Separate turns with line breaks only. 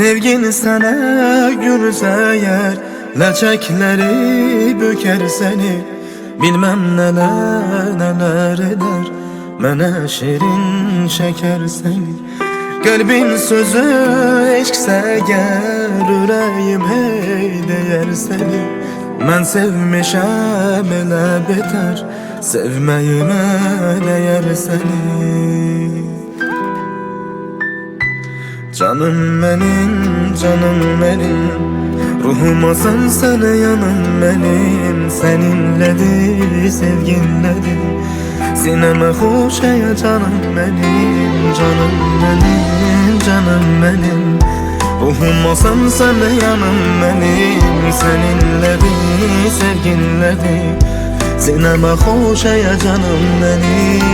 Sevgin sana gülse eğer Leçekleri büker seni. Bilmem neler neler eder Mene şirin şeker seni. Kalbin sözü eşkse eğer Yüreğim hey değer seni. Ben sevmişem ele beter Sevmeyime değer seni Canım benim, canım benim. Ruhuma sen yanım benim. Seninledir, sevginledir Sineme hoş ya canım benim. Canım benim, canım benim. Ruhuma sen yanım benim. Seninledir, sevginledir Sineme hoş ya canım benim